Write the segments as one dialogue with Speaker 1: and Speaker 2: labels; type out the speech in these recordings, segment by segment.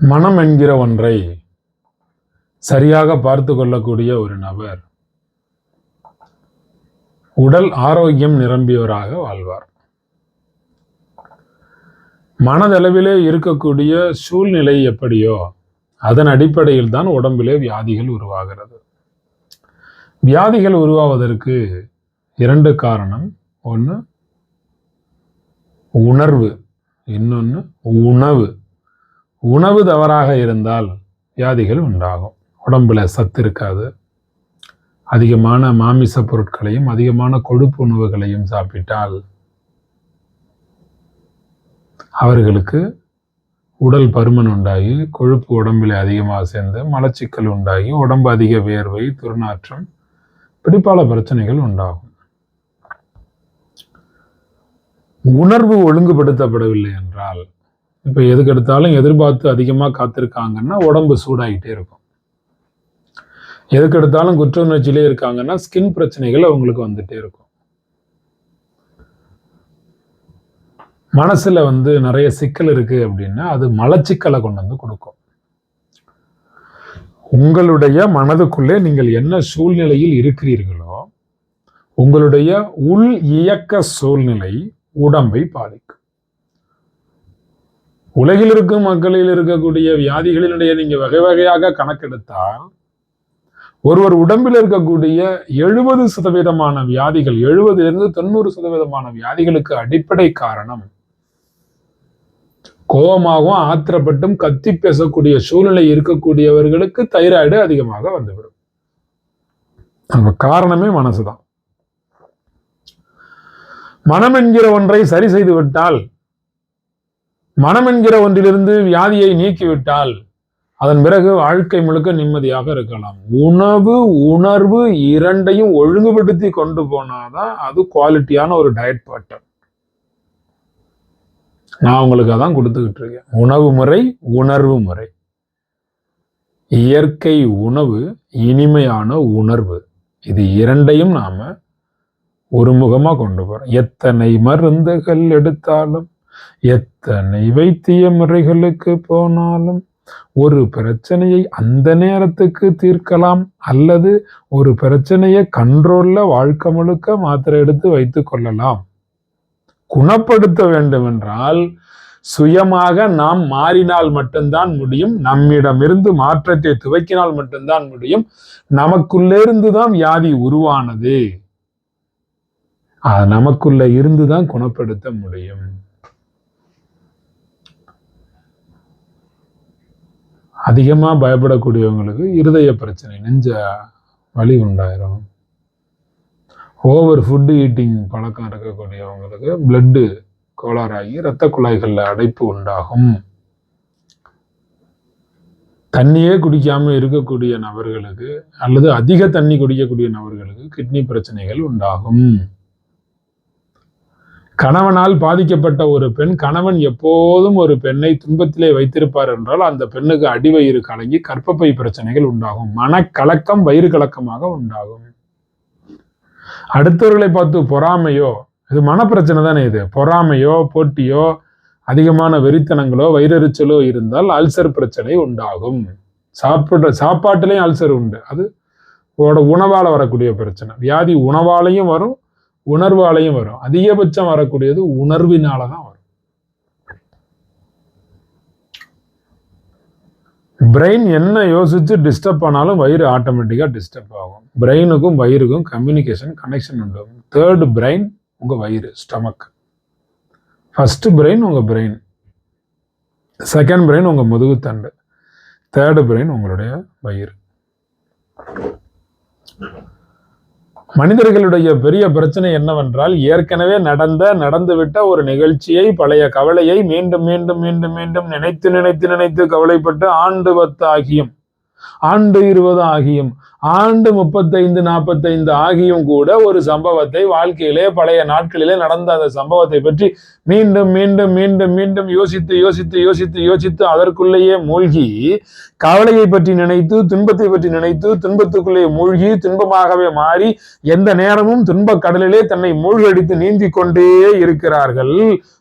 Speaker 1: மனம் என்கிற ஒன்றை சரியாக பார்த்து கொள்ளக்கூடிய ஒரு நபர் உடல் ஆரோக்கியம் நிரம்பியவராக வாழ்வார். மனதளவிலே இருக்கக்கூடிய சூழ்நிலை எப்படியோ அதன் அடிப்படையில் தான் உடம்பிலே வியாதிகள் உருவாகிறது. வியாதிகள் உருவாவதற்கு இரண்டு காரணம். ஒன்று உணர்வு. இன்னொன்று உணவு. உணவு தவறாக இருந்தால் வியாதிகள் உண்டாகும். உடம்புல சத்து இருக்காது. அதிகமான மாமிச பொருட்களையும் அதிகமான கொழுப்பு உணவுகளையும் சாப்பிட்டால் அவர்களுக்கு உடல் பருமன் உண்டாகி கொழுப்பு உடம்பில் அதிகமாக சேர்ந்து மலச்சிக்கல் உண்டாகி உடம்பு அதிக வேர்வை துர்நாற்றம் இப்படி பல பிரச்சனைகள் உண்டாகும். உணர்வு ஒழுங்குபடுத்தப்படவில்லை என்றால் இப்போ எதுக்கு எடுத்தாலும் எதிர்பார்த்து அதிகமாக காத்திருக்காங்கன்னா உடம்பு சூடாகிட்டே இருக்கும். எதுக்கு எடுத்தாலும் குற்ற உணர்ச்சியிலே இருக்காங்கன்னா ஸ்கின் பிரச்சனைகள் அவங்களுக்கு வந்துட்டே இருக்கும். மனசுல வந்து நிறைய சிக்கல் இருக்கு அப்படின்னா அது மலச்சிக்கலை கொண்டு வந்து கொடுக்கும். உங்களுடைய மனதுக்குள்ளே நீங்கள் என்ன சூழ்நிலையில் இருக்கிறீர்களோ உங்களுடைய உள் இயக்க சூழ்நிலை உடம்பை பாதிக்கும். உலகில் இருக்கும் மக்களில் இருக்கக்கூடிய வியாதிகளினுடைய நீங்க வகை வகையாக கணக்கெடுத்தால் ஒருவர் உடம்பில் இருக்கக்கூடிய எழுபது சதவீதமான வியாதிகள் எழுபதிலிருந்து தொண்ணூறு சதவீதமான வியாதிகளுக்கு அடிப்படை காரணம் கோபமாகவும் ஆத்திரப்பட்டும் கத்தி பேசக்கூடிய சூழ்நிலை இருக்கக்கூடியவர்களுக்கு தைராய்டு அதிகமாக வந்துவிடும். நம்ம காரணமே மனசுதான். மனம் என்கிற ஒன்றை சரி செய்து விட்டால் மனம் என்கிற ஒன்றிலிருந்து வியாதியை நீக்கிவிட்டால் அதன் பிறகு வாழ்க்கை முழுக்க நிம்மதியாக இருக்கலாம். உணவு உணர்வு இரண்டையும் ஒழுங்குபடுத்தி கொண்டு போனாதான் அது குவாலிட்டியான ஒரு டயட் பேட்டர்ன் நான் உங்களுக்கு அதான் கொடுத்துக்கிட்டு இருக்கேன். உணவு முறை உணர்வு முறை. இயற்கை உணவு இனிமையான உணர்வு. இது இரண்டையும் நாம ஒருமுகமாக கொண்டு போறோம். எத்தனை மருந்துகள் எடுத்தாலும் எத்தனை வைத்திய முறைகளுக்கு போனாலும் ஒரு பிரச்சனையை அந்த நேரத்துக்கு தீர்க்கலாம் அல்லது ஒரு பிரச்சனையை கண்ட்ரோல்ல வாழ்க்கை முழுக்க மாத்திரை எடுத்து வைத்துக் கொள்ளலாம். குணப்படுத்த வேண்டும் என்றால் சுயமாக நாம் மாறினால் மட்டும்தான் முடியும். நம்மிடமிருந்து மாற்றத்தை துவக்கினால் மட்டும்தான் முடியும். நமக்குள்ளேருந்து தான் வியாதி உருவானது. நமக்குள்ள இருந்து தான் குணப்படுத்த முடியும். அதிகமாக பயப்படக்கூடியவங்களுக்கு இருதய பிரச்சனை நெஞ்ச வலி உண்டாயிரும். ஓவர் ஃபுட்டு ஈட்டிங் பழக்கம் இருக்கக்கூடியவங்களுக்கு பிளட்டு கோளாறாகி இரத்த குழாய்களில் அடைப்பு உண்டாகும். தண்ணியே குடிக்காமல் இருக்கக்கூடிய நபர்களுக்கு அல்லது அதிக தண்ணி குடிக்கக்கூடிய நபர்களுக்கு கிட்னி பிரச்சனைகள் உண்டாகும். கணவனால் பாதிக்கப்பட்ட ஒரு பெண் கணவன் எப்போதும் ஒரு பெண்ணை துன்பத்திலே வைத்திருப்பார் என்றால் அந்த பெண்ணுக்கு அடிவயிறு கலங்கி கற்பப்பை பிரச்சனைகள் உண்டாகும். மனக்கலக்கம் வயிறு கலக்கமாக உண்டாகும். அடுத்தவர்களை பார்த்து பொறாமையோ இது மனப்பிரச்சனை தானே இது. பொறாமையோ போட்டியோ அதிகமான வெறித்தனங்களோ வயிறெரிச்சலோ இருந்தால் அல்சர் பிரச்சனை உண்டாகும். சாப்பிட்ற சாப்பாட்டுலேயும் அல்சர் உண்டு. அது உணவால் வரக்கூடிய பிரச்சனை. வியாதி உணவாலையும் வரும் உணர்வாலையும் வரும். அதிகபட்சம் வரக்கூடியது உணர்வினால தான் வரும். பிரெயின் என்ன யோசிச்சு டிஸ்டர்ப் ஆனாலும் வயிறு ஆட்டோமேட்டிக்காக டிஸ்டர்ப் ஆகும். பிரெயினுக்கும் வயிறுக்கும் கம்யூனிகேஷன் கனெக்ஷன் உண்டு. தேர்டு பிரெயின் உங்கள் வயிறு ஸ்டமக் ஃபஸ்ட்டு பிரெயின் உங்கள் பிரெயின் செகண்ட் பிரெயின் உங்கள் முதுகுத்தண்டு. தேர்டு பிரெயின் உங்களுடைய வயிறு. மனிதர்களுடைய பெரிய பிரச்சனை என்னவென்றால் ஏற்கனவே நடந்த நடந்துவிட்ட ஒரு நிகழ்ச்சியை பழைய கவலையை மீண்டும் மீண்டும் மீண்டும் மீண்டும் நினைத்து நினைத்து நினைத்து கவலைப்பட்டு ஆண்டு பத்து ஆகியும் ஆண்டு இருபது ஆகியும் ஆண்டு முப்பத்தைந்து நாற்பத்தைந்து ஆகியும் கூட ஒரு சம்பவத்தை வாழ்க்கையிலே பழைய நாட்களிலே நடந்த அந்த சம்பவத்தை பற்றி மீண்டும் மீண்டும் மீண்டும் மீண்டும் யோசித்து யோசித்து யோசித்து யோசித்து அதற்குள்ளேயே மூழ்கி கவலையை பற்றி நினைத்து துன்பத்தை பற்றி நினைத்து துன்பத்துக்குள்ளே மூழ்கி துன்பமாகவே மாறி எந்த நேரமும் துன்ப கடலிலே தன்னை மூழ்கடித்து நீந்தி கொண்டே இருக்கிறார்கள்.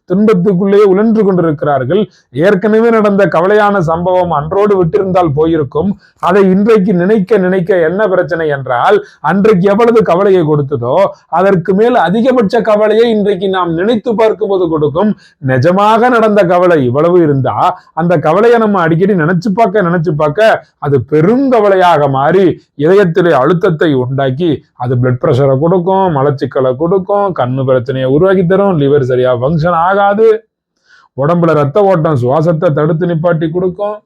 Speaker 1: துன்பத்துக்குள்ளேயே உழன்று கொண்டிருக்கிறார்கள். ஏற்கனவே நடந்த கவலையான சம்பவம் அன்றோடு விட்டிருந்தால் போயிருக்கும். அதை இன்றைக்கு நினைக்க நினைக்க என்ன பிரச்சனை என்றால் அன்றைக்கு எவ்வளவு கவலையை கொடுத்ததோ அதற்கு மேல் அதிகபட்ச கவலையை இன்றைக்கு நாம் நினைத்து பார்க்கும்போது கொடுக்கும் நிஜமாக நடந்த கவலை இவ்வளவு இருந்தா அந்த கவலையை நம்ம அடிக்கடி நினைச்சு பார்க்க நினைச்சு பார்க்க அது பெருங்கவலையாக மாறி இதயத்திலே அழுத்தத்தை உண்டாக்கி அது பிளட் பிரஷரை கொடுக்கும் மலச்சிக்கலை கொடுக்கும் கண்ணு பிரச்சனையை உருவாக்கி தரும் லிவர் சரியா ஃபங்க்ஷன் ஆகாது. உடம்புல ரத்த ஓட்டம் சுவாசத்தை தடுத்து நிப்பாட்டி கொடுக்கும்.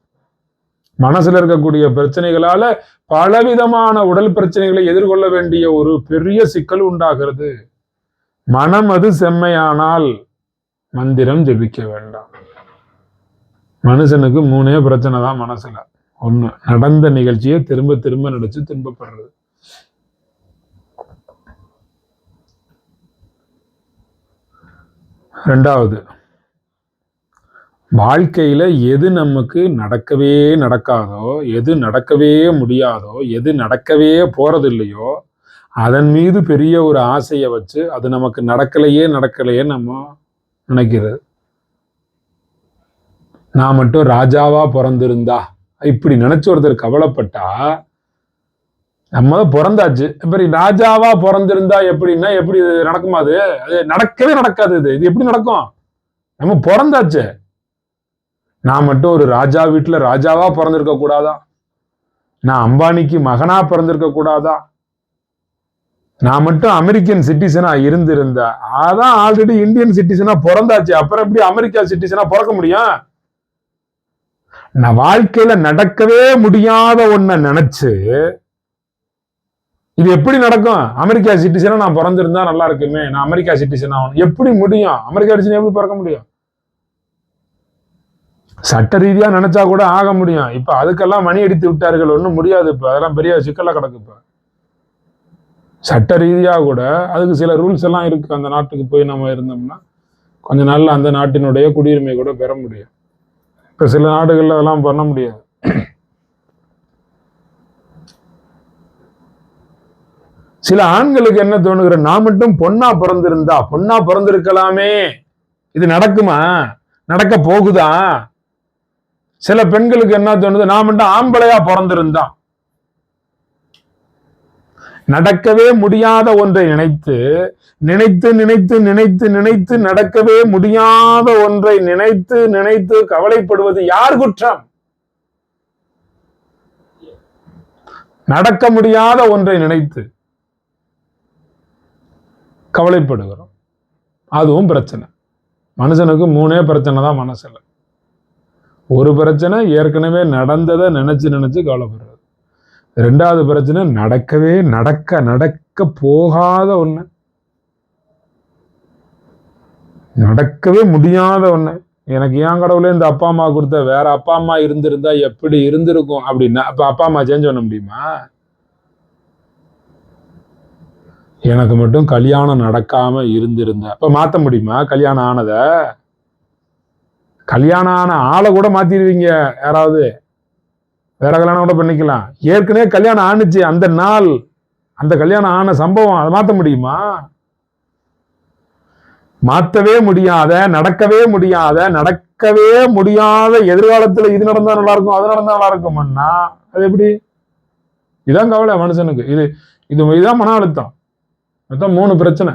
Speaker 1: மனசுல இருக்கக்கூடிய பிரச்சனைகளால பலவிதமான உடல் பிரச்சனைகளை எதிர்கொள்ள வேண்டிய ஒரு பெரிய சிக்கல் உண்டாகிறது. மனம் அது செம்மையானால் மந்திரம் ஜெபிக்க வேண்டாம். மனுஷனுக்கு மூணே பிரச்சனை தான் மனசுல. ஒண்ணு நடந்த நிகழ்ச்சியை திரும்ப திரும்ப நடிச்சு துன்பப்படுறது. ரெண்டாவது வாழ்க்கையில எது நமக்கு நடக்கவே நடக்காதோ எது நடக்கவே முடியாதோ எது நடக்கவே போகிறது இல்லையோ அதன் மீது பெரிய ஒரு ஆசையை வச்சு அது நமக்கு நடக்கலையே நடக்கலையே நம்ம நினைக்கிறது. நான் மட்டும் ராஜாவா பிறந்திருந்தா இப்படி நினைச்சு ஒருத்தர் கவலைப்பட்டா நம்ம தான் பிறந்தாச்சு. இப்படி ராஜாவா பிறந்திருந்தா எப்படின்னா எப்படி நடக்குமா அது? அது நடக்கவே நடக்காது இது. இது எப்படி நடக்கும்? நம்ம பிறந்தாச்சு. நான் மட்டும் ஒரு ராஜா வீட்டில் ராஜாவா பிறந்திருக்க கூடாதா? நான் அம்பானிக்கு மகனா பிறந்திருக்க கூடாதா? நான் மட்டும் அமெரிக்கன் சிட்டிசனா இருந்திருந்தா அதான் ஆல்ரெடி இந்தியன் சிட்டிசனா பிறந்தாச்சு. அப்புறம் எப்படி அமெரிக்கா சிட்டிசனா பிறக்க முடியும்? நான் வாழ்க்கையில நடக்கவே முடியாத ஒன்ன நினைச்சு இது எப்படி நடக்கும்? அமெரிக்கா சிட்டிசனா நான் பிறந்திருந்தா நல்லா இருக்குமே. நான் அமெரிக்கா சிட்டிசன் ஆகணும். எப்படி முடியும்? அமெரிக்கா சிட்டிசன் எப்படி பிறக்க முடியும்? சட்ட ரீதியாக நினைச்சா கூட ஆக முடியும். இப்போ அதுக்கெல்லாம் மணி அடித்து விட்டார்கள் ஒன்றும் முடியாது இப்போ. அதெல்லாம் பெரிய சிக்கலாக கிடக்கு இப்போ. சட்ட ரீதியாக கூட அதுக்கு சில ரூல்ஸ் எல்லாம் இருக்கு. அந்த நாட்டுக்கு போய் நம்ம இருந்தோம்னா கொஞ்ச நாளில் அந்த நாட்டினுடைய குடியுரிமை கூட பெற முடியும். இப்போ சில நாடுகளில் அதெல்லாம் பண்ண முடியாது. சில ஆண்களுக்கு என்ன தோணுகிற நான் மட்டும் பொண்ணா பிறந்திருந்தா பொண்ணா பிறந்திருக்கலாமே. இது நடக்குமா? நடக்க போகுதா? சில பெண்களுக்கு என்ன தோணுது? நான் மட்டும் ஆம்பளையா பிறந்திருந்தான் நடக்கவே முடியாத ஒன்றை நினைத்து நினைத்து நினைத்து நினைத்து நினைத்து நடக்கவே முடியாத ஒன்றை நினைத்து நினைத்து கவலைப்படுவது யார் குற்றம்? நடக்க முடியாத ஒன்றை நினைத்து கவலைப்படுகிறோம். அதுவும் பிரச்சனை. மனுஷனுக்கு மூணே பிரச்சனை தான் மனசுல. ஒரு பிரச்சனை ஏற்கனவே நடந்ததை நினைச்சு நினைச்சு கவலைப்படுறது. ரெண்டாவது பிரச்சனை நடக்கவே நடக்க நடக்க போகாத ஒண்ணு. நடக்கவே முடியாத ஒண்ணு. எனக்கு ஏன் கடவுளே இந்த அப்பா அம்மா கொடுத்த வேற அப்பா அம்மா இருந்திருந்தா எப்படி இருந்திருக்கும் அப்படின்னா அப்ப அப்பா அம்மா சேஞ்ச் பண்ண முடியுமா? எனக்கு மட்டும் கல்யாணம் நடக்காம இருந்திருந்தேன் அப்ப மாத்த முடியுமா? கல்யாணம் ஆனத? கல்யாணம் ஆன ஆளை கூட மாத்திடுவீங்க. யாராவது வேற கல்யாணம் கூட பண்ணிக்கலாம். ஏற்கனவே கல்யாணம் ஆணுச்சு. அந்த நாள் அந்த கல்யாணம் ஆன சம்பவம் அதை மாத்த முடியுமா? மாத்தவே முடியாத நடக்கவே முடியாத நடக்கவே முடியாத எதிர்காலத்துல இது நடந்தா நல்லா இருக்கும் அது நடந்தா நல்லா இருக்கும்னா அது எப்படி? இதான் கவலை மனுஷனுக்கு. இது இது இதுதான் மன அழுத்தம். மொத்தம் மூணு பிரச்சனை.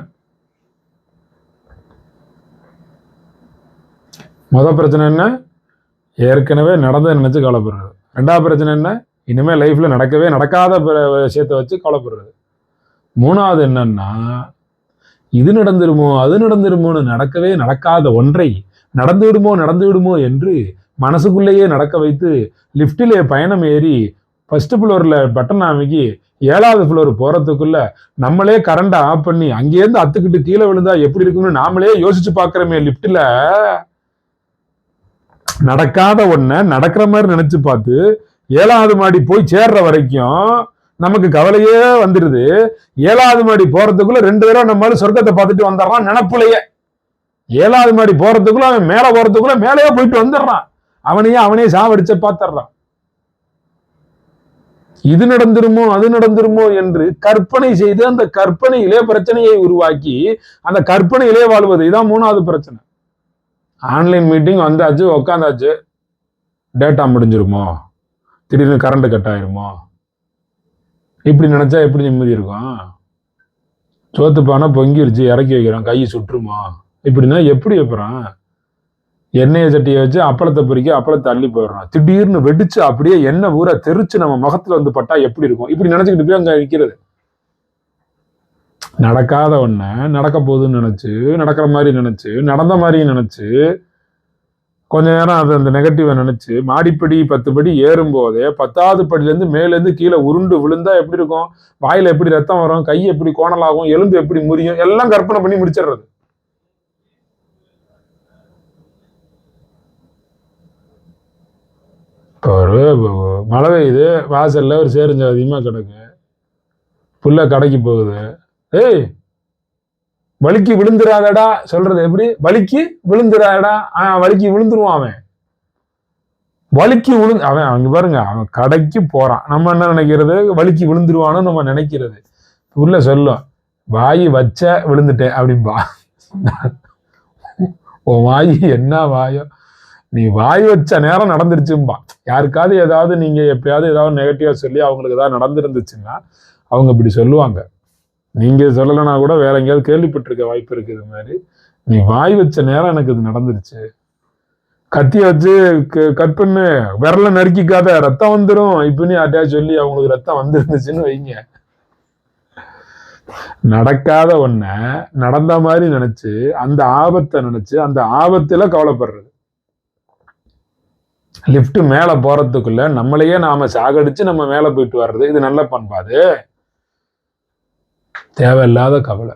Speaker 1: மொதல் பிரச்சனை என்ன? ஏற்கனவே நடந்ததை நினச்சி கவலைப்படுறது. ரெண்டாவது பிரச்சனை என்ன? இனிமேல் லைஃப்பில் நடக்கவே நடக்காத விஷயத்தை வச்சு கவலைப்படுறது. மூணாவது என்னன்னா இது நடந்துருமோ அது நடந்துருமோன்னு நடக்கவே நடக்காத ஒன்றை நடந்து விடுமோ நடந்து விடுமோ என்று மனசுக்குள்ளேயே நடக்க வைத்து லிஃப்டிலே பயணம் ஏறி ஃபஸ்ட்டு ஃப்ளோரில் பட்டன் அமைக்கி ஏழாவது ஃப்ளோர் போகிறதுக்குள்ள நம்மளே கரண்டை ஆஃப் பண்ணி அங்கேருந்து அத்துக்கிட்டு கீழே விழுந்தா எப்படி இருக்கும்னு நாமளே யோசிச்சு பார்க்குறோமே லிஃப்ட்டில் நடக்காத ஒன்ன நடக்கிற மாதிரி நினைச்சு பார்த்து ஏழாவது மாடி போய் சேர்ற வரைக்கும் நமக்கு கவலையே வந்துடுது ஏழாவது மாடி போறதுக்குள்ள ரெண்டு பேரும் நம்ம மாதிரி சொர்க்கத்தை பார்த்துட்டு வந்துடுறான் நினப்புலையே. ஏழாவது மாடி போறதுக்குள்ள அவன் மேல போறதுக்குள்ள மேலேயே போயிட்டு வந்துடுறான். அவனையே அவனே சாவடிச்ச பார்த்துடுறான். இது நடந்துருமோ அது நடந்துருமோ என்று கற்பனை செய்து அந்த கற்பனையிலே பிரச்சனையை உருவாக்கி அந்த கற்பனையிலே வாழ்வது இதுதான் மூணாவது பிரச்சனை. ஆன்லைன் மீட்டிங் வந்தாச்சு உக்காந்தாச்சு. டேட்டா முடிஞ்சிருமோ திடீர்னு கரண்ட் கட் ஆயிருமோ இப்படி நினச்சா எப்படி நிம்மதி இருக்கும்? சோத்து பானை பொங்கிருச்சு இறக்கி வைக்கிறான் கையை சுற்றுமா? இப்படின்னா எப்படி வைப்புறான் எண்ணெயை சட்டியை வச்சு அப்பளத்தை பொறிக்க அப்பளத்தை அள்ளி போயிடுறான் திடீர்னு வெடிச்சு அப்படியே எண்ணெய் ஊற தெரிச்சு நம்ம முகத்துல வந்து பட்டா எப்படி இருக்கும்? இப்படி நினைச்சுக்கிட்டு போய் அங்கே நிற்கிறது நடக்காத ஒண்ண நடக்க போகுதுன்னு நினச்சி நடக்கிற மாதிரி நினச்சி நடந்த மாதிரி நினச்சி கொஞ்ச நேரம் அது அந்த நெகட்டிவை நினச்சி மாடிப்படி பத்து படி ஏறும்போதே பத்தாவது படியிலேருந்து மேலேருந்து கீழே உருண்டு விழுந்தா எப்படி இருக்கும்? வாயில் எப்படி ரத்தம் வரும்? கை எப்படி கோணலாகும்? எலும்பு எப்படி முறியும்? எல்லாம் கற்பனை பண்ணி முடிச்சிடுறது. இப்போ ஒரு மழை பெய்யுது வாசலில் ஒரு சேருஞ்ச அதிகமாக கிடக்கு. புள்ள கடைக்கு போகுது. ஏய் வலிக்கு விழுந்துராதடா சொல்றது எப்படி? வலிக்கு விழுந்துராடா ஆஹ் வலிக்கு விழுந்துருவான் அவன். வலிக்கு விழுந்து அவன் அவங்க பாருங்க அவன் கடைக்கு போறான். நம்ம என்ன நினைக்கிறது? வலிக்கு விழுந்துருவானு நம்ம நினைக்கிறது. உள்ள சொல்லும் வாய் வச்ச விழுந்துட்டேன் அப்படின்பா உன் வாய் என்ன வாயோ? நீ வாய் வச்ச நேரம் நடந்துருச்சும்பா. யாருக்காவது ஏதாவது நீங்க எப்பயாவது ஏதாவது நெகட்டிவா சொல்லி அவங்களுக்கு ஏதாவது நடந்திருந்துச்சுன்னா அவங்க இப்படி சொல்லுவாங்க. நீங்கள் சொல்லலைன்னா கூட வேற எங்கேயாவது கேள்விப்பட்டிருக்க வாய்ப்பு இருக்குது இது மாதிரி. நீ வாய் வச்ச நேரம் எனக்கு இது நடந்துருச்சு. கத்திய வச்சு க- கட் பண்ணு. விரல நறுக்கிக்காத ரத்தம் வந்துடும் இப்ப நீ அட்டையா சொல்லி அவங்களுக்கு ரத்தம் வந்துருந்துச்சுன்னு வைங்க. நடக்காத ஒன்ன நடந்த மாதிரி நினைச்சு அந்த ஆபத்தை நினைச்சு அந்த ஆபத்துல கவலைப்படுறது. லிஃப்ட் மேல போறதுக்குள்ள நம்மளையே நாம சாகடிச்சு நம்ம மேல போயிட்டு வர்றது இது நல்ல பண்பாது தேவையில்லாத கவலை.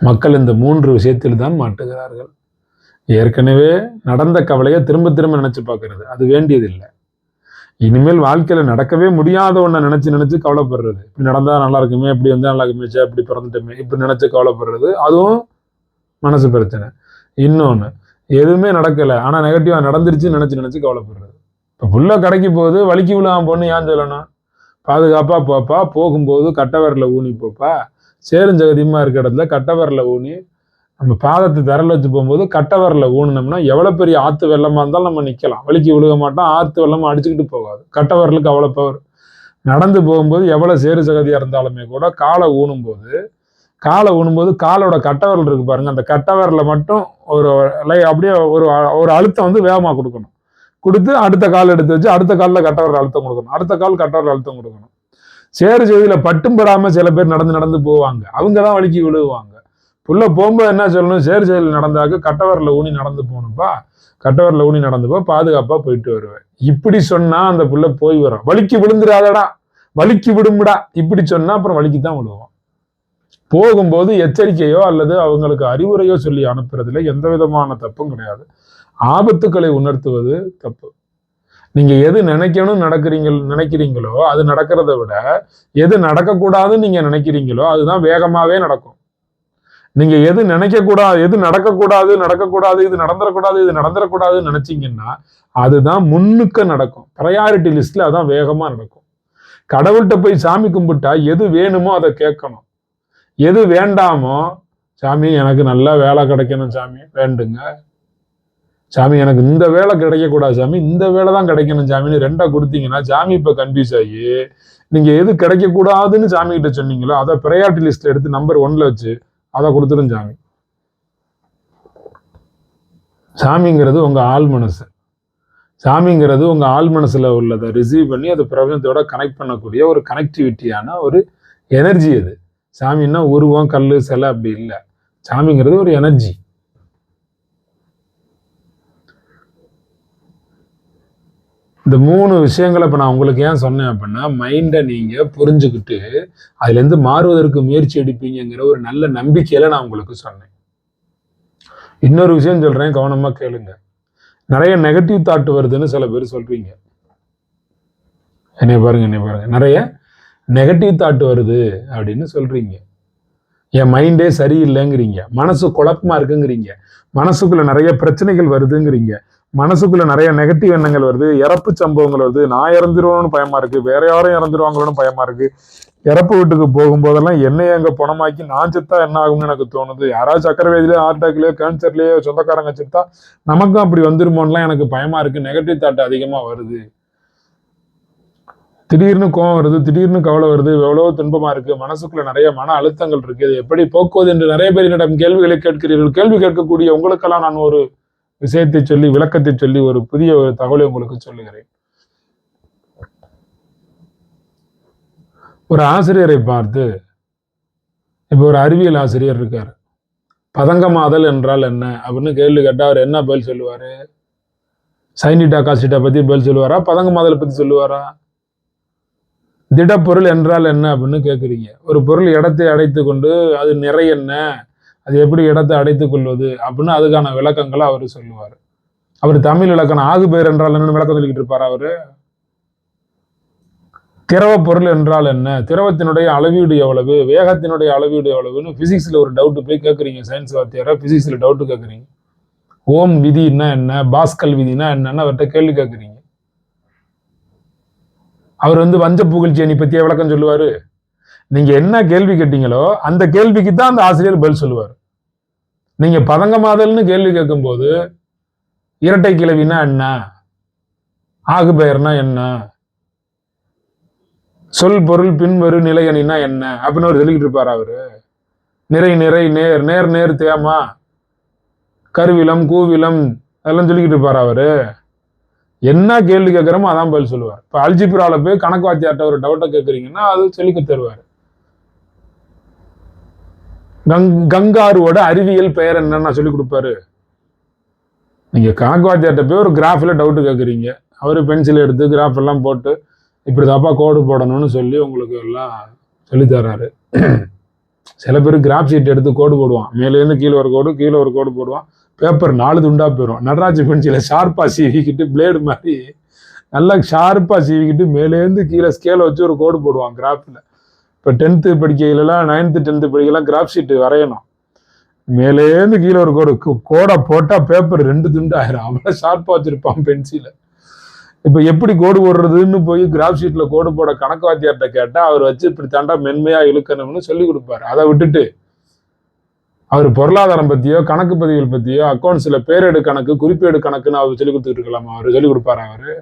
Speaker 1: மக்கள் இந்த மூன்று விஷயத்தில் தான் மாட்டுகிறார்கள். ஏற்கனவே நடந்த கவலையை திரும்ப திரும்ப நினச்சி பார்க்கறது. அது வேண்டியதில்லை. இனிமேல் வாழ்க்கையில் நடக்கவே முடியாத ஒன்றை நினச்சி நினச்சி கவலைப்படுறது. இப்படி நடந்தால் நல்லா இருக்குமே இப்படி வந்தால் நல்லா இருக்குமே இப்படி பிறந்துட்டோமே இப்படி நினச்சி கவலைப்படுறது. அதுவும் மனசு பிரச்சனை. இன்னொன்று எதுவுமே நடக்கலை. ஆனால் நெகட்டிவாக நடந்துருச்சு நினச்சி நினச்சி கவலைப்படுறது. இப்போ புள்ள கடைக்கு போகுது வலிக்கு விழாம பொண்ணு ஏன் சொல்லணும்? பாதுகாப்பாக போப்பா. போகும்போது கட்டவரில் ஊனி போப்பா. சேருஞ்சகதியமா இருக்க இடத்துல கட்டவரில் ஊனி. நம்ம பாதத்தை தரல வச்சு போகும்போது கட்டவரில் ஊனினோம்னா எவ்வளோ பெரிய ஆற்று வெள்ளமாக இருந்தாலும் நம்ம நிற்கலாம். வலிக்கு விழுக மாட்டோம் ஆற்று வெள்ளமாக அடிச்சுக்கிட்டு போகாது. கட்டவரலுக்கு அவ்வளோ பவர் நடந்து போகும்போது எவ்வளோ சேரு சகதியாக இருந்தாலுமே கூட காலை ஊனும்போது காலை ஊனும்போது காலோட கட்டவரல் இருக்கு பாருங்கள் அந்த கட்டவரில் மட்டும் ஒரு லை- அப்படியே ஒரு ஒரு அழுத்தம் வந்து வேகமாக கொடுக்கணும். கொடுத்து அடுத்த கால் எடுத்து வச்சு அடுத்த காலில் கட்டவரல் அழுத்தம் கொடுக்கணும். அடுத்த கால் கட்டவரல் அழுத்தம் கொடுக்கணும். சேறு செய்தியில் பட்டும் படாம சில பேர் நடந்து நடந்து போவாங்க. அவங்க தான் வலிக்கு விழுவாங்க புள்ள போகும்போது என்ன சொல்லணும்? சேறு செய்தியில் நடந்தாக்க கட்டவரில் ஊனி நடந்து போகணும்ப்பா கட்டவரில் ஊனி நடந்து போ போயிட்டு வருவேன் இப்படி சொன்னால் அந்த புள்ள போய் வரும். வலிக்கு விழுந்துடாதடா வலிக்கு விடும்டா இப்படி சொன்னால் அப்புறம் வலிக்கு தான் விழுவோம் போகும்போது எச்சரிக்கையோ அல்லது அவங்களுக்கு அறிவுரையோ சொல்லி அனுப்புறதுல எந்த விதமான தப்பும் கிடையாது. ஆபத்துக்களை உணர்த்துவது தப்பு. நீங்க எது நினைக்கணும் நடக்கிறீங்க நினைக்கிறீங்களோ அது நடக்கிறத விட எது நடக்கக்கூடாதுன்னு நீங்க நினைக்கிறீங்களோ அதுதான் வேகமாவே நடக்கும். நீங்க எது நினைக்க கூடாது எது நடக்கக்கூடாது நடக்கக்கூடாது இது நடந்துடக்கூடாது இது நடந்துடக்கூடாதுன்னு நினைச்சீங்கன்னா அதுதான் முன்னுக்க நடக்கும். ப்ரையாரிட்டி லிஸ்ட்ல அதான் வேகமா நடக்கும். கடவுள்கிட்ட போய் சாமி கும்பிட்டா எது வேணுமோ அதை கேட்கணும். எது வேண்டாமோ சாமி எனக்கு நல்ல வேலை கிடைக்கணும் சாமி வேண்டுங்க. சாமி எனக்கு இந்த வேலை கிடைக்கக்கூடாது சாமி. இந்த வேலை தான் கிடைக்கணும் சாமின்னு ரெண்டா கொடுத்தீங்கன்னா சாமி இப்போ கன்ஃபியூஸ் ஆகி நீங்கள் எது கிடைக்கக்கூடாதுன்னு சாமி கிட்ட சொன்னீங்களோ அதை ப்ரையாரிட்டி லிஸ்ட்டில் எடுத்து நம்பர் ஒன்ல வச்சு அதை கொடுத்துரும் சாமி. சாமிங்கிறது உங்கள் ஆள் மனசு. சாமிங்கிறது உங்கள் ஆள் மனசில் உள்ளதை ரிசீவ் பண்ணி அதை பிரபஞ்சத்தோட கனெக்ட் பண்ணக்கூடிய ஒரு கனெக்டிவிட்டியான ஒரு எனர்ஜி அது. சாமின்னா உருவம் கல் சிலை அப்படி இல்லை. சாமிங்கிறது ஒரு எனர்ஜி இந்த மூணு விஷயங்களை இப்போ நான் உங்களுக்கு ஏன் சொன்னேன் அப்படின்னா மைண்டை நீங்கள் புரிஞ்சுக்கிட்டு அதுலேருந்து மாறுவதற்கு முயற்சி எடுப்பீங்கிற ஒரு நல்ல நம்பிக்கையில நான் உங்களுக்கு சொன்னேன். இன்னொரு விஷயம் சொல்றேன் கவனமா கேளுங்க. நிறைய நெகட்டிவ் தாட் வருதுன்னு சில பேர் சொல்றீங்க. என்னை பாருங்க என்னை பாருங்க. நிறைய நெகட்டிவ் தாட் வருது அப்படின்னு சொல்றீங்க. என் மைண்டே சரியில்லைங்கிறீங்க. மனசு குழப்பமா இருக்குங்கிறீங்க. மனசுக்குள்ள நிறைய பிரச்சனைகள் வருதுங்கிறீங்க. மனசுக்குள்ள நிறைய நெகட்டிவ் எண்ணங்கள் வருது. இறப்பு சம்பவங்கள் வருது. நான் இறந்துருவோன்னு பயமா இருக்கு. வேற யாரும் இறந்துருவாங்களோன்னு பயமா இருக்கு. இறப்பு வீட்டுக்கு போகும்போதெல்லாம் என்னைய அங்க பணமாக்கி நான் செத்தா என்ன ஆகும்னு எனக்கு தோணுது. யாராவது சக்கரவேதியிலே ஹார்ட் அட்டாக்லயோ கேன்சர்லயோ சொந்தக்காரங்க செத்தா நமக்கும் அப்படி வந்துருமோன்னுலாம் எனக்கு பயமா இருக்கு. நெகட்டிவ் தாட் அதிகமா வருது. திடீர்னு கோவம் வருது. திடீர்னு கவலை வருது. எவ்வளோ துன்பமா இருக்கு. மனசுக்குள்ள நிறைய மன அழுத்தங்கள் இருக்கு. இது எப்படி போக்குவது என்று நிறைய பேர் என்னிடம் கேள்விகளை கேட்கிறீர்கள். கேள்வி கேட்கக்கூடிய உங்களுக்கெல்லாம் நான் ஒரு விஷயத்தை சொல்லி விளக்கத்தை சொல்லி ஒரு புதிய ஒரு தகவலை உங்களுக்கு சொல்லுகிறேன். ஒரு ஆசிரியரை பார்த்து இப்போ ஒரு அறிவியல் ஆசிரியர் இருக்கார். பதங்கமாதல் என்றால் என்ன? அப்படின்னு கேள்வி கேட்டால் அவர் என்ன பதில் சொல்லுவாரு? சைனிட்டா காசிட்டா பத்தி பதில் சொல்லுவாரா? பதங்கமாதலை பத்தி சொல்லுவாரா? திடப்பொருள் என்றால் என்ன அப்படின்னு கேட்குறீங்க ஒரு பொருள் இடத்தை அடைத்து கொண்டு அது நிறை என்ன? அது எப்படி இடத்தை அடைத்துக் கொள்வது அப்படின்னு அதுக்கான விளக்கங்களை அவர் சொல்லுவார். அவர் தமிழ் இலக்கணம் ஆகு பெயர் என்றால் என்னன்னு விளக்கம் சொல்லிக்கிட்டு இருப்பார் அவர்? திரவ பொருள் என்றால் என்ன? திரவத்தினுடைய அளவீடு எவ்வளவு? வேகத்தினுடைய அளவீடு எவ்வளவுன்னு ஃபிசிக்ஸில் ஒரு டவுட் போய் கேட்குறீங்க சயின்ஸ் வாத்தியார. ஃபிசிக்ஸில் டவுட் கேட்குறீங்க ஓம் விதினா என்ன? பாஸ்கல் விதினா என்னன்னு அவர்கிட்ட கேள்வி கேட்குறீங்க அவர் வந்து வஞ்ச புகழ்ச்சி அணி பற்றிய விளக்கம் சொல்லுவாரு? நீங்க என்ன கேள்வி கேட்டீங்களோ அந்த கேள்விக்கு தான் அந்த ஆசிரியர் பதில் சொல்லுவார். நீங்க பதங்கமாதல்னு கேள்வி கேட்கும்போது இரட்டை கிளவினா என்ன? ஆகு பெயர்னா என்ன? சொல் பொருள் பின்வரு நிலையணினா என்ன? அப்படின்னு அவர் சொல்லிக்கிட்டு இருப்பார் அவரு. நிறை நிறை நேர் நேர் நேர் தேமா? கருவிலம் கூவிலம் அதெல்லாம் சொல்லிக்கிட்டு இருப்பார் அவரு. என்ன கேள்வி கேட்குறோமோ அதான் பதில் சொல்லுவார். இப்போ அல்ஜிப்ரால போய் கணக்கு வாத்தியார்ட்ட ஒரு டவுட்டை கேட்குறீங்கன்னா அது சொல்லிக்க தருவார் கங் கங்காருவோட அறிவியல் பெயர் என்னன்னு சொல்லி கொடுப்பாரு. நீங்க கணக்கு போய் ஒரு கிராஃபில் டவுட் கேட்குறீங்க அவர் பென்சில் எடுத்து கிராஃப் எல்லாம் போட்டு இப்படி தப்பா கோடு போடணும்னு சொல்லி உங்களுக்கு எல்லாம் சொல்லி சில பேர் கிராஃப் ஷீட் எடுத்து கோடு போடுவான். மேலேருந்து கீழே ஒரு கோடு கீழே ஒரு கோடு போடுவான். பேப்பர் நாலு துண்டா போயிடும் நடராஜ் பென்சிலை ஷார்ப்பா சீவிக்கிட்டு பிளேடு மாதிரி நல்லா ஷார்ப்பா சீவிக்கிட்டு மேலேருந்து கீழே ஸ்கேலை வச்சு ஒரு கோடு போடுவான் கிராஃபில் இப்போ டென்த்து படிக்கையிலலாம் நைன்த்து டென்த்து படிக்கலாம் கிராஃப் ஷீட் வரையணும். மேலேருந்து கீழே ஒரு கோடு கோடை போட்டால் பேப்பர் ரெண்டு துண்டு ஆயிரும். அவ்வளோ ஷார்ப்பாக வச்சுருப்பான் பென்சிலை இப்போ எப்படி கோடு போடுறதுன்னு போய் கிராஃப் ஷீட்டில் கோடு போட கணக்கு வாத்தியார்கிட்ட கேட்டால் அவர் வச்சு இப்படி தாண்டா மென்மையாக இழுக்கணும்னு சொல்லி கொடுப்பாரு. அதை விட்டுட்டு அவர் பொருளாதாரம் பற்றியோ கணக்கு பதிவுகள் பற்றியோ அக்கௌண்ட்ஸில் பேரேடு கணக்கு குறிப்பேடு கணக்குன்னு அவர் சொல்லி கொடுத்துட்டு இருக்கலாமா? அவர் சொல்லி கொடுப்பாரு அவர்?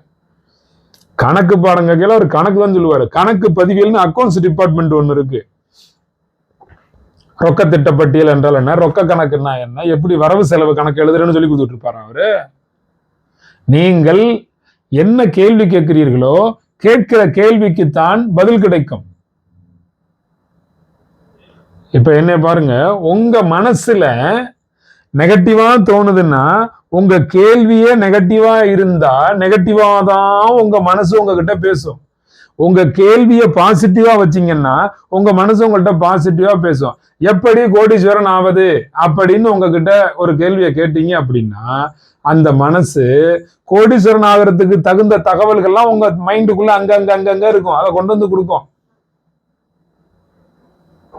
Speaker 1: கணக்கு பாடம் கேட்கல அவர் கணக்கு தான் சொல்லுவாரு. கணக்கு பதிவியல்னு அக்கௌண்ட்ஸ் டிபார்ட்மெண்ட் ஒன்று இருக்கு. ரொக்க திட்ட பட்டியல் என்றால் என்ன? ரொக்க கணக்குன்னா என்ன? எப்படி வரவு செலவு கணக்கு எழுதுறேன்னு சொல்லி கொடுத்துட்டு இருப்பாரு அவரு. நீங்கள் என்ன கேள்வி கேட்கிறீர்களோ கேட்கிற கேள்விக்குத்தான் பதில் கிடைக்கும். இப்ப என்ன பாருங்க உங்க மனசுல நெகட்டிவா தோணுதுன்னா உங்க கேள்வியே நெகட்டிவா இருந்தா நெகட்டிவா தான் உங்க மனசு உங்ககிட்ட பேசும். உங்க கேள்வியை பாசிட்டிவா வச்சீங்கன்னா உங்க மனசு உங்கள்கிட்ட பாசிட்டிவா பேசும். எப்படி கோடீஸ்வரன் ஆவது அப்படின்னு உங்ககிட்ட ஒரு கேள்வியை கேட்டீங்க அப்படின்னா அந்த மனசு கோடீஸ்வரன் ஆகிறதுக்கு தகுந்த தகவல்கள்லாம் உங்க மைண்டுக்குள்ள அங்க அங்க அங்கங்க இருக்கும். அதை கொண்டு வந்து கொடுக்கும்.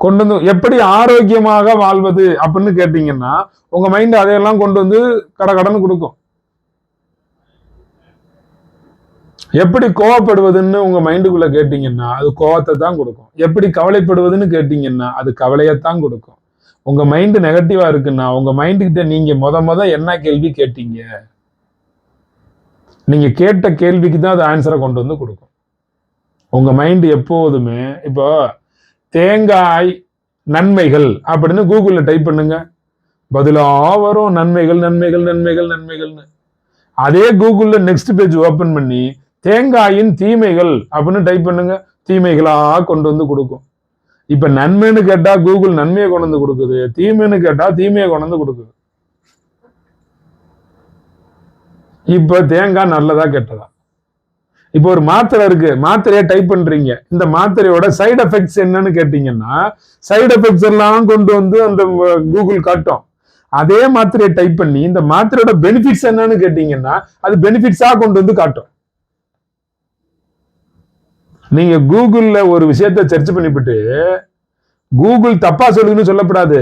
Speaker 1: கொண்டு வந்து எப்படி ஆரோக்கியமாக வாழ்வது அப்படின்னு கேட்டீங்கன்னா உங்க மைண்ட் அதையெல்லாம் கொண்டு வந்து கடை கடன் கொடுக்கும். எப்படி கோவப்படுவதுன்னு உங்க மைண்டுக்குள்ள கேட்டீங்கன்னா அது கோவத்தை தான் கொடுக்கும். எப்படி கவலைப்படுவதுன்னு கேட்டீங்கன்னா அது கவலையத்தான் கொடுக்கும். உங்க மைண்டு நெகட்டிவா இருக்குன்னா உங்க மைண்டு கிட்ட நீங்க முத முத என்ன கேள்வி கேட்டீங்க? நீங்க கேட்ட கேள்விக்கு தான் அது ஆன்சரை கொண்டு வந்து கொடுக்கும். உங்க மைண்டு எப்போதுமே இப்போ தேங்காய் நன்மைகள் அப்படின்னு கூகுளில் டைப் பண்ணுங்க. பதிலாக வரும் நன்மைகள் நன்மைகள் நன்மைகள் நன்மைகள்னு. அதே கூகுளில் நெக்ஸ்ட் பேஜ் ஓப்பன் பண்ணி தேங்காயின் தீமைகள் அப்படின்னு டைப் பண்ணுங்க. தீமைகளாக கொண்டு வந்து கொடுக்கும். இப்போ நன்மைன்னு கேட்டால் கூகுள் நன்மையை கொண்டு வந்து கொடுக்குது. தீமைன்னு கேட்டால் தீமையை கொண்டு வந்து கொடுக்குது. இப்போ தேங்காய் நல்லதா கெட்டதா? இப்போ ஒரு மாத்திரை இருக்கு. மாத்திரையை டைப் பண்றீங்க. இந்த மாத்திரையோட சைடு எஃபெக்ட்ஸ் என்னன்னு கேட்டீங்கன்னா சைடு எஃபெக்ட்ஸ் எல்லாம் கொண்டு வந்து அந்த கூகுள் காட்டும். அதே மாத்திரையை டைப் பண்ணி இந்த மாத்திரையோட பெனிஃபிட்ஸ் என்னன்னு கேட்டீங்கன்னா அது பெனிஃபிட்ஸா கொண்டு வந்து காட்டும். நீங்க கூகுள்ல ஒரு விஷயத்த சர்ச் பண்ணிவிட்டு கூகுள் தப்பா சொல்லுன்னு சொல்லப்படாது.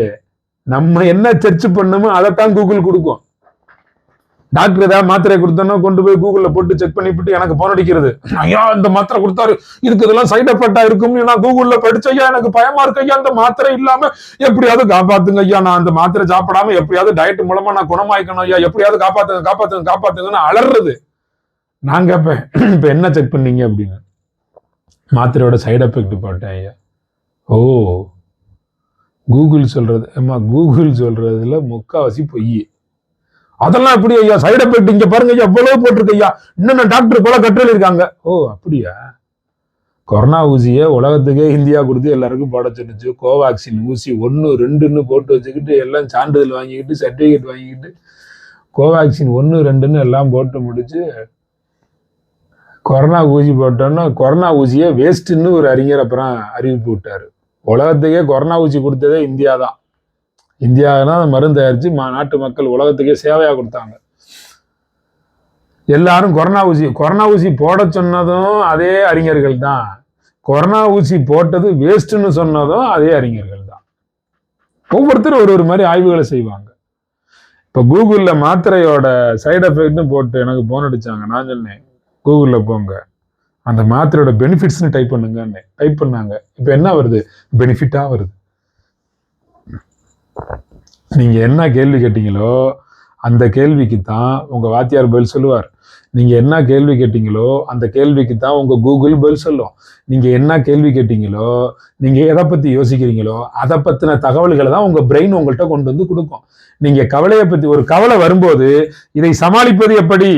Speaker 1: நம்ம என்ன சர்ச் பண்ணுமோ அதைத்தான் கூகுள் கொடுக்கும். டாக்டர் ஏதாவது மாத்திரை கொடுத்தோன்னா கொண்டு போய் கூகுளில் போட்டு செக் பண்ணிவிட்டு எனக்கு போன் அடிக்கிறது. ஐயா இந்த மாத்திரை கொடுத்தாரு. இதுக்கு இதெல்லாம் சைட் எஃபெக்டா இருக்கும்னு நான் கூகுளில் படிச்ச ஐயா எனக்கு பயமா இருக்கு ஐயா. அந்த மாத்திரை இல்லாம எப்படியாவது காப்பாத்துங்க ஐயா. நான் அந்த மாத்திரை சாப்பிடாம எப்படியாவது டயட் மூலமா நான் குணமாயிக்கணும் ஐயா. எப்படியாவது காப்பாத்துங்க காப்பாத்துங்க காப்பாத்துங்கன்னு அலறது. நான் கேட்பேன் இப்ப என்ன செக் பண்ணீங்க அப்படின்னு? மாத்திரையோட சைடு எஃபெக்ட் போட்டேன் ஐயா. ஓ கூகுள் சொல்றது ஏமா கூகுள் சொல்றதுல முக்காவாசி பொய். அதெல்லாம் எப்படி ஐயா? சைடு எஃபெக்ட் இங்க பாருங்க ஐயா எவ்வளவு போட்டிருக்கு ஐயா. இன்னும் டாக்டர் போல கட்டுரையில் இருக்காங்க. ஓ அப்படியா? கொரோனா ஊசியை உலகத்துக்கே இந்தியா கொடுத்து எல்லாருக்கும் போட சொன்னுச்சு. கோவாக்சின் ஊசி ஒன்று ரெண்டுன்னு போட்டு வச்சுக்கிட்டு எல்லாம் சான்றிதழ் வாங்கிக்கிட்டு சர்டிஃபிகேட் வாங்கிக்கிட்டு கோவாக்சின் ஒன்று ரெண்டுன்னு எல்லாம் போட்டு முடிச்சு கொரோனா ஊசி போட்டோன்னா கொரோனா ஊசியை வேஸ்ட்டுன்னு ஒரு அறிஞர் அப்புறம் அறிவிப்பு விட்டார். உலகத்துக்கே கொரோனா ஊசி கொடுத்ததே இந்தியா தான் இந்தியா மருந்து தயாரித்து மா நாட்டு மக்கள் உலகத்துக்கே சேவையாக கொடுத்தாங்க. எல்லாரும் கொரோனா ஊசி கொரோனா ஊசி போட சொன்னதும் அதே அறிஞர்கள் தான். கொரோனா ஊசி போட்டது வேஸ்ட்டுன்னு சொன்னதும் அதே அறிஞர்கள் தான். ஒவ்வொருத்தரும் ஒரு ஒரு மாதிரி ஆய்வுகளை செய்வாங்க. இப்போ கூகுளில் மாத்திரையோட சைடு எஃபெக்ட்னு போட்டு எனக்கு போன் அடித்தாங்க நான் சொன்னேன் கூகுளில் போங்க. அந்த மாத்திரையோட பெனிஃபிட்ஸ்னு டைப் பண்ணுங்கன்னு. டைப் பண்ணாங்க. இப்போ என்ன வருது? பெனிஃபிட்டாக வருது. நீங்கள் என்ன கேள்வி கேட்டீங்களோ அந்த கேள்விக்கு தான் உங்கள் வாத்தியார் பதில் சொல்லுவார். நீங்கள் என்ன கேள்வி கேட்டீங்களோ அந்த கேள்விக்கு தான் உங்கள் கூகுள் பதில் சொல்லும். நீங்கள் என்ன கேள்வி கேட்டீங்களோ நீங்கள் எதை பற்றி யோசிக்கிறீங்களோ அதை பற்றின தகவல்களை தான் உங்கள் பிரெயின் உங்கள்கிட்ட கொண்டு வந்து கொடுக்கும். நீங்கள் கவலையை பற்றி ஒரு கவலை வரும்போது இதை சமாளிப்பது எப்படி?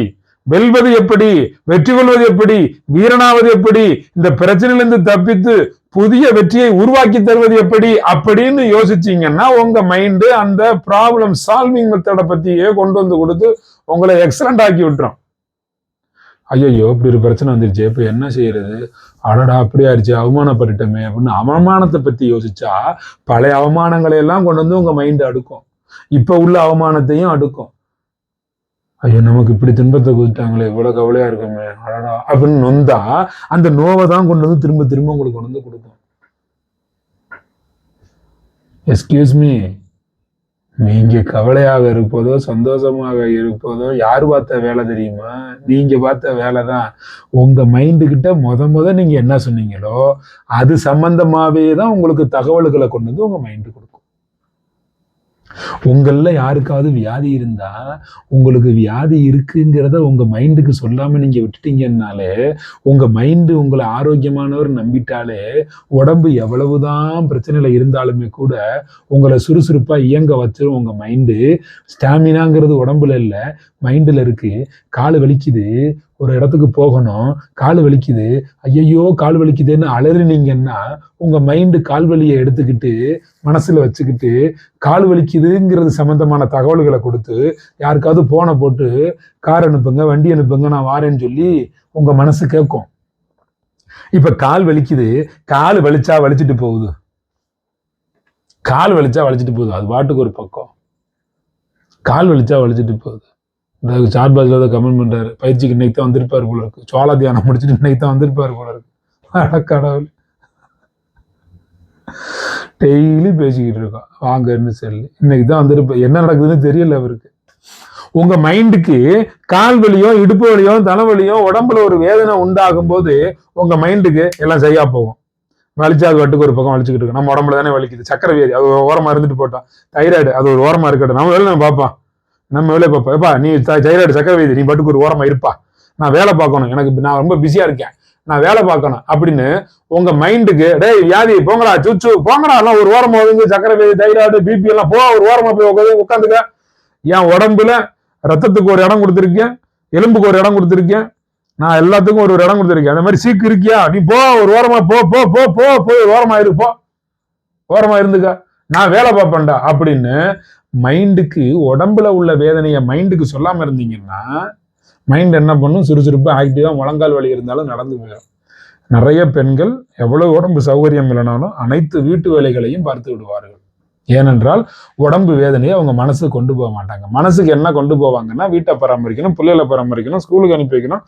Speaker 1: வெல்வது எப்படி? வெற்றி கொள்வது எப்படி? வீரனாவது எப்படி? இந்த பிரச்சனையிலிருந்து தப்பித்து புதிய வெற்றியை உருவாக்கி தருவது எப்படி? அப்படின்னு யோசிச்சீங்கன்னா உங்க மைண்டு அந்த ப்ராப்ளம் சால்விங் மெத்தடை பத்தியே கொண்டு வந்து கொடுத்து உங்களை எக்ஸலண்ட் ஆக்கி விட்டுரும். ஐயோ இப்படி ஒரு பிரச்சனை வந்துருச்சு. இப்போ என்ன செய்யறது? அடடா அப்படி ஆயிடுச்சு. அவமானப்பட்டுட்டோமே அப்படின்னு அவமானத்தை பத்தி யோசிச்சா பழைய அவமானங்களை எல்லாம் கொண்டு வந்து உங்க மைண்ட் அடுக்கும். இப்போ உள்ள அவமானத்தையும் அடுக்கும். ஐயோ நமக்கு இப்படி துன்பத்தை கொடுத்தாங்களே இவ்வளோ கவலையாக இருக்குமே. அடடா அப்படின்னு நொந்தா அந்த நோவை தான் கொண்டு வந்து திரும்ப திரும்ப உங்களுக்கு கொண்டு வந்து கொடுக்கும். எஸ்கியூஸ் மீ நீங்கள் கவலையாக இருப்பதோ சந்தோஷமாக இருப்பதோ யார் பார்த்த வேலை தெரியுமா? நீங்கள் பார்த்த வேலை தான். உங்கள் மைண்டுக்கிட்ட முத முத நீங்கள் என்ன சொன்னீங்களோ அது சம்மந்தமாகவே தான் உங்களுக்கு தகவல்களை கொண்டு வந்து உங்கள் மைண்டு கொடுக்கும். உங்களில் யாருக்காவது வியாதி இருந்தா உங்களுக்கு வியாதி இருக்குங்கிறத உங்க மைண்டுக்கு சொல்லாம நீங்க விட்டுட்டீங்கன்னாலே உங்க மைண்டு உங்களை ஆரோக்கியமானவர் நம்பிட்டாலே உடம்பு எவ்வளவுதான் பிரச்சனையில் இருந்தாலுமே கூட உங்களை சுறுசுறுப்பா இயங்க வச்சிரும் உங்க மைண்டு. ஸ்டாமினாங்கிறது உடம்புல இல்ல மைண்டில் இருக்கு. கால் வலிக்குது ஒரு இடத்துக்கு போகணும் கால் வலிக்குது. ஐயையோ கால் வலிக்குதுன்னு அலறினீங்கன்னா உங்க மைண்டு கால் வலியை எடுத்துக்கிட்டு மனசுல வச்சுக்கிட்டு கால் வலிக்குதுங்கிறது சம்பந்தமான தகவல்களை கொடுத்து யாருக்காவது போனை போட்டு கார் அனுப்புங்க வண்டி அனுப்புங்க நான் வாரேன்னு சொல்லி உங்க மனசு கேட்கும் இப்ப கால் வலிக்குது கால் வலிச்சா வலிச்சிட்டு போகுது. கால் வலிச்சா வலிச்சிட்டு போகுது. அது பாட்டுக்கு ஒரு பக்கம். கால் வலிச்சா வலிச்சிட்டு போகுது. இந்த சாட் பாஜில் தான் கமெண்ட் பண்ணுறாரு பயிற்சிக்கு இன்னைக்கு தான் வந்திருப்பார் போல இருக்கு. சோள தியானம் முடிச்சுட்டு இன்னைக்கு தான் வந்திருப்பார் போல இருக்கு. கடவுள். டெய்லி பேசிக்கிட்டு இருக்கோம் வாங்கன்னு சொல்லி. இன்னைக்கு தான் வந்திருப்பா. என்ன நடக்குதுன்னு தெரியல அவருக்கு. உங்க மைண்டுக்கு கால் வலியோ இடுப்பு வலியோ தலைவலியோ உடம்புல ஒரு வேதனை உண்டாகும் போது உங்க மைண்டுக்கு எல்லாம் சரியா போகும். வலிச்சா அது வட்டுக்கு ஒரு பக்கம் வலிச்சுக்கிட்டு இருக்கு. நம்ம உடம்புல தானே வலிக்குது. சக்கரை வியாதி அது ஓரமா இருந்துட்டு போட்டோம் தைராய்டு அது ஒரு ஓரமா இருக்கட்டும். நம்ம வேலை நம்ம பார்ப்போம். நம்ம வேலை பார்ப்போம். எப்பா நீ தை- தைராய்டு நீ பட்டுக்கு ஒரு ஓரமா இருப்பா. நான் வேலை பார்க்கணும். எனக்கு நான் ரொம்ப பிஸியா இருக்கேன். நான் வேலை பார்க்கணும். அப்படின்னு உங்க மைண்டுக்கு டேய் வியாதி போங்கடா சுச்சு போங்கடா எல்லாம் ஒரு ஓரமா வந்து சக்கரை வியாதி தைராய்டு பிபி எல்லாம் போ ஒரு ஓரமா போய் உட்காந்து உட்காந்துக்க என் உடம்புல ரத்தத்துக்கு ஒரு இடம் கொடுத்துருக்கேன். எலும்புக்கு ஒரு இடம் கொடுத்துருக்கேன். நான் எல்லாத்துக்கும் ஒரு ஒரு இடம் கொடுத்துருக்கேன். அந்த மாதிரி சீக்கு இருக்கியா? நீ போ ஒரு ஓரமா போ போ போ போ போய் ஒரு ஓரமா இருப்போ ஓரமா இருந்துக்க. நான் வேலை பார்ப்பேன்டா. அப்படின்னு மைண்டுக்கு உடம்புல உள்ள வேதனையை மைண்டுக்கு சொல்லாம இருந்தீங்கன்னா மைண்ட் என்ன பண்ணும்? சுறுசுறுப்பு ஆக்டிவா முழங்கால் வலி இருந்தாலும் நடந்து போயிடும். நிறைய பெண்கள் எவ்வளவு உடம்பு சௌகரியம் இல்லைனாலும் அனைத்து வீட்டு வேலைகளையும் பார்த்து விடுவார்கள். ஏனென்றால் உடம்பு வேதனையை அவங்க மனசுக்கு கொண்டு போக மாட்டாங்க. மனசுக்கு என்ன கொண்டு போவாங்கன்னா வீட்டை பராமரிக்கணும் பிள்ளைகளை பராமரிக்கணும் ஸ்கூலுக்கு அனுப்பி வைக்கணும்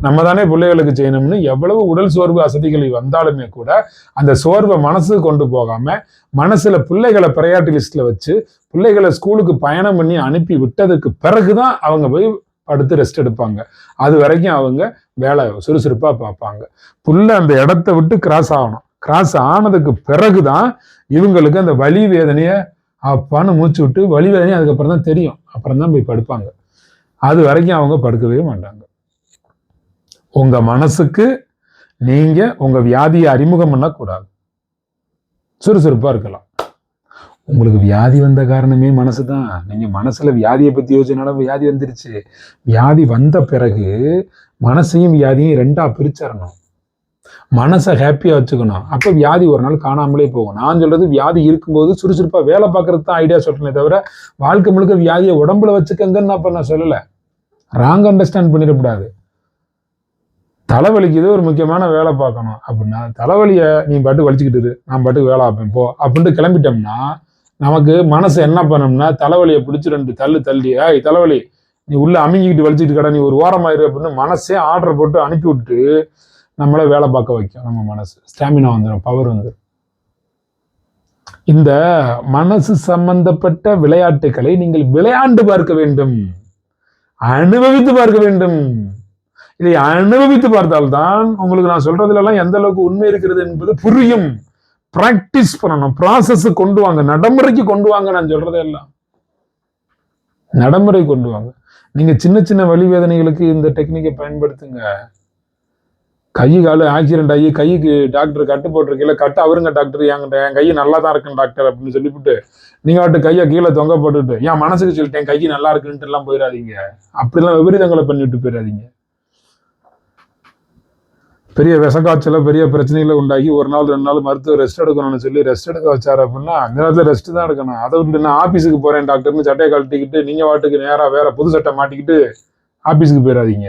Speaker 1: நம்ம தானே பிள்ளைகளுக்கு செய்யணும்னு எவ்வளவு உடல் சோர்வு அசதிகள் வந்தாலுமே கூட அந்த சோர்வை மனசுக்கு கொண்டு போகாம மனசுல பிள்ளைகளை ப்ரையாரிட்டி லிஸ்ட்ல வச்சு பிள்ளைகளை ஸ்கூலுக்கு பயணம் பண்ணி அனுப்பி விட்டதுக்கு பிறகுதான் அவங்க போய் படுத்து ரெஸ்ட் எடுப்பாங்க. அது வரைக்கும் அவங்க வேலை சுறுசுறுப்பா பார்ப்பாங்க. புள்ள அந்த இடத்த விட்டு கிராஸ் ஆகணும். கிராஸ் ஆனதுக்கு பிறகுதான் இவங்களுக்கு அந்த வலி வேதனைய அப்பான்னு மூச்சு விட்டு வலி வேதனையை அதுக்கப்புறம் தான் தெரியும். அப்புறம் தான் போய் படுப்பாங்க. அது வரைக்கும் அவங்க படுக்கவே மாட்டாங்க. உங்கள் மனசுக்கு நீங்கள் உங்கள் வியாதியை அறிமுகம் பண்ணக்கூடாது. சுறுசுறுப்பாக இருக்கலாம். உங்களுக்கு வியாதி வந்த காரணமே மனசு தான் நீங்கள் மனசில் வியாதியை பற்றி யோசிச்சனால வியாதி வந்துருச்சு. வியாதி வந்த பிறகு மனசையும் வியாதியும் ரெண்டாக பிரிச்சிடணும். மனசை ஹாப்பியாக வச்சுக்கணும். அப்போ வியாதி ஒரு நாள் காணாமலே போகும். நான் சொல்கிறது வியாதி இருக்கும்போது சுறுசுறுப்பாக வேலை பார்க்கறது தான் ஐடியா சொல்கிறேனே தவிர வாழ்க்கை முழுக்க வியாதியை உடம்புல வச்சுக்கங்கன்னு அப்போ நான் சொல்லலை. ராங் அண்டர்ஸ்டாண்ட் பண்ணிடக்கூடாது. தலைவலிக்குது ஒரு முக்கியமான வேலை பார்க்கணும். அப்படின்னா தலைவலியை நீ பாட்டு வலிச்சுக்கிட்டு நான் பாட்டுக்கு வேலை பார்ப்பேன். போ. அப்படின்ட்டு கிளம்பிட்டோம்னா நமக்கு மனசு என்ன பண்ணோம்னா தலைவலியை பிடிச்சி ரெண்டு தள்ளு தள்ளி ஏய் தலைவலி நீ உள்ள அமுங்கிக்கிட்டு வலிச்சுட்டு கடை நீ ஒரு ஓரமாயிரு அப்படின்னு மனசே ஆர்டர் போட்டு அனுப்பி விட்டு நம்மள வேலை பார்க்க வைக்கும் நம்ம மனசு. ஸ்டாமினா வந்துடும் பவர் வந்துடும் இந்த மனசு சம்பந்தப்பட்ட விளையாட்டுகளை நீங்கள் விளையாண்டு பார்க்க வேண்டும். அனுபவித்து பார்க்க வேண்டும். இதை அனுபவித்து பார்த்தால்தான் உங்களுக்கு நான் சொல்றதுல எந்த அளவுக்கு உண்மை இருக்கிறது என்பது புரியும். பிராக்டிஸ் பண்ணணும். ப்ராசஸ் கொண்டு வாங்க. நடைமுறைக்கு கொண்டு வாங்க நான் சொல்றதே எல்லாம் நடைமுறை கொண்டு வாங்க. நீங்க சின்ன சின்ன வலி வேதனைகளுக்கு இந்த டெக்னிக்கை பயன்படுத்துங்க. கை காலு ஆக்சிடென்ட் ஆகி கைக்கு டாக்டர் கட்டு போட்டிருக்கீல கட்டு அவருங்க டாக்டர் என்கிட்ட என் கை நல்லா தான் இருக்குன்னு டாக்டர் அப்படின்னு சொல்லிவிட்டு நீங்க வாட்டு கையை கீழே தொங்க போட்டுட்டு என் மனசுக்கு சொல்லிட்டேன் கை நல்லா இருக்குன்ட்டு எல்லாம் போயிடாதீங்க. அப்படிலாம் விபரீதங்களை பண்ணிட்டு போயிடாதீங்க. பெரிய விஷக்காய்ச்சல பெரிய பிரச்சனைகளை உண்டாக்கி ஒரு நாள் ரெண்டு நாள் மருத்துவ ரெஸ்ட் எடுக்கணும்னு சொல்லி ரெஸ்ட் எடுக்க வச்சாரு அப்படின்னா அந்த நேரத்தில் ரெஸ்ட் தான் எடுக்கணும். அதை விட்டு நான் ஆஃபீஸுக்கு போறேன் டாக்டர்னு சட்டையை கழட்டிக்கிட்டு நீங்க வாட்டுக்கு நேராக வேற புது சட்டை மாட்டிக்கிட்டு ஆஃபீஸுக்கு போயிடாதீங்க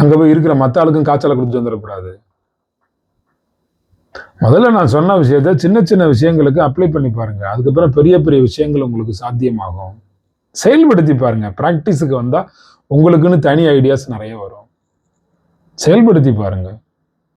Speaker 1: அங்கே போய் இருக்கிற மற்ற ஆளுக்கும் காய்ச்சலை கொடுத்து வந்துடக்கூடாது. முதல்ல நான் சொன்ன விஷயத்த சின்ன சின்ன விஷயங்களுக்கு அப்ளை பண்ணி பாருங்க. அதுக்கப்புறம் பெரிய பெரிய விஷயங்கள் உங்களுக்கு சாத்தியமாகும். செயல்படுத்தி பாருங்க. ப்ராக்டிஸுக்கு வந்தால் உங்களுக்குன்னு தனி ஐடியாஸ் நிறைய வரும். செயல்படுத்தி பாருங்கள்